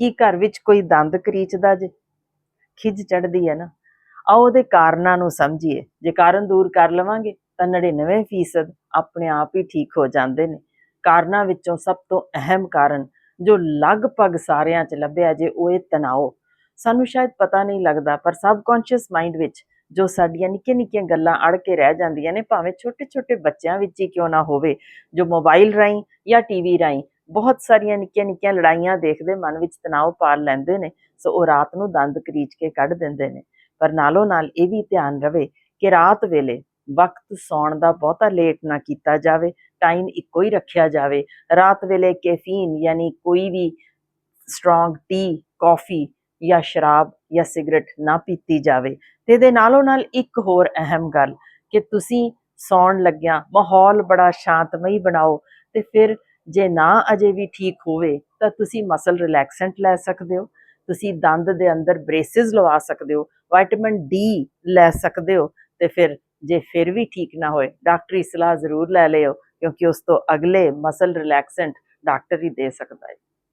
ਕੀ ਘਰ ਵਿੱਚ ਕੋਈ ਦੰਦ ਕਰੀਚਦਾ ਜੇ? ਖਿੱਚ ਚੜਦੀ ਹੈ ਨਾ। ਆਓ ਉਹਦੇ ਕਾਰਨਾਂ ਨੂੰ ਸਮਝੀਏ। ਜੇ ਕਾਰਨ ਦੂਰ ਕਰ ਲਵਾਂਗੇ, ਤਾਂ 99% ਆਪਣੇ ਆਪ ਹੀ ਠੀਕ ਹੋ ਜਾਂਦੇ ਨੇ। ਕਾਰਨਾਂ ਵਿੱਚੋਂ ਸਭ ਤੋਂ ਅਹਿਮ ਕਾਰਨ ਜੋ ਲਗਭਗ ਸਾਰਿਆਂ 'ਚ ਲੱਭਿਆ ਜੇ, ਉਹ ਇਹ ਤਣਾਅ ਸਾਨੂੰ ਸ਼ਾਇਦ ਪਤਾ ਨਹੀਂ ਲੱਗਦਾ, ਪਰ ਸਬਕੌਂਸ਼ੀਅਸ ਮਾਈਂਡ ਵਿੱਚ ਜੋ ਸਾਡੀਆਂ ਨਿੱਕੀਆਂ ਨਿੱਕੀਆਂ ਗੱਲਾਂ ਅੜ ਕੇ ਰਹਿ ਜਾਂਦੀਆਂ ਨੇ, ਭਾਵੇਂ ਛੋਟੇ ਛੋਟੇ ਬੱਚਿਆਂ ਵਿੱਚ ਹੀ ਕਿਉਂ ਨਾ ਹੋਵੇ, ਜੋ ਮੋਬਾਈਲ ਰਾਹੀਂ ਜਾਂ ਟੀਵੀ ਰਾਹੀਂ ਬਹੁਤ ਸਾਰੀਆਂ ਨਿੱਕੀਆਂ ਨਿੱਕੀਆਂ ਲੜਾਈਆਂ ਦੇਖਦੇ ਮਨ ਵਿੱਚ ਤਣਾਅ ਪਾਲ ਲੈਂਦੇ ਨੇ, ਸੋ ਉਹ ਰਾਤ ਨੂੰ ਦੰਦ ਕਰੀਚ ਕੇ ਕੱਢ ਦਿੰਦੇ ਨੇ। ਪਰ ਨਾਲੋਂ ਨਾਲ ਇਹ ਵੀ ਧਿਆਨ ਰਵੇ ਕਿ ਰਾਤ ਵੇਲੇ ਵਕਤ ਸੌਣ ਦਾ ਬਹੁਤਾ ਲੇਟ ਨਾ ਕੀਤਾ ਜਾਵੇ, ਟਾਈਮ ਇੱਕੋ ਹੀ ਰੱਖਿਆ ਜਾਵੇ। ਰਾਤ ਵੇਲੇ ਕੈਫੀਨ ਯਾਨੀ ਕੋਈ ਵੀ ਸਟਰੋਂਗ ਟੀ, ਕਾਫੀ ਜਾਂ ਸ਼ਰਾਬ ਜਾਂ ਸਿਗਰਟ ਨਾ ਪੀਤੀ ਜਾਵੇ। ਤੇ ਇਹਦੇ ਨਾਲੋਂ ਨਾਲ ਇੱਕ ਹੋਰ ਅਹਿਮ ਗੱਲ ਕਿ ਤੁਸੀਂ ਸੌਣ ਲੱਗਿਆਂ ਮਾਹੌਲ ਬੜਾ ਸ਼ਾਂਤਮਈ ਬਣਾਓ ਤੇ ਫਿਰ ਜੇ ਨਾ ਅਜੇ ਵੀ ਠੀਕ ਹੋਵੇ, ਤਾਂ ਤੁਸੀਂ ਮਸਲ ਰਿਲੈਕਸੈਂਟ ਲੈ ਸਕਦੇ ਹੋ, ਤੁਸੀਂ ਦੰਦ ਦੇ ਅੰਦਰ ਬ੍ਰੇਸਿਸ ਲਵਾ ਸਕਦੇ ਹੋ ਵਿਟਾਮਿਨ ਡੀ ਲੈ ਸਕਦੇ ਹੋ, ਤੇ ਫਿਰ ਜੇ ਫਿਰ ਵੀ ਠੀਕ ਨਾ ਹੋਏ, ਡਾਕਟਰੀ ਸਲਾਹ ਜ਼ਰੂਰ ਲੈ ਲਿਓ, ਕਿਉਂਕਿ ਉਸ ਤੋਂ ਅਗਲੇ ਮਸਲ ਰਿਲੈਕਸੈਂਟ ਡਾਕਟਰ ਹੀ ਦੇ ਸਕਦਾ ਹੈ।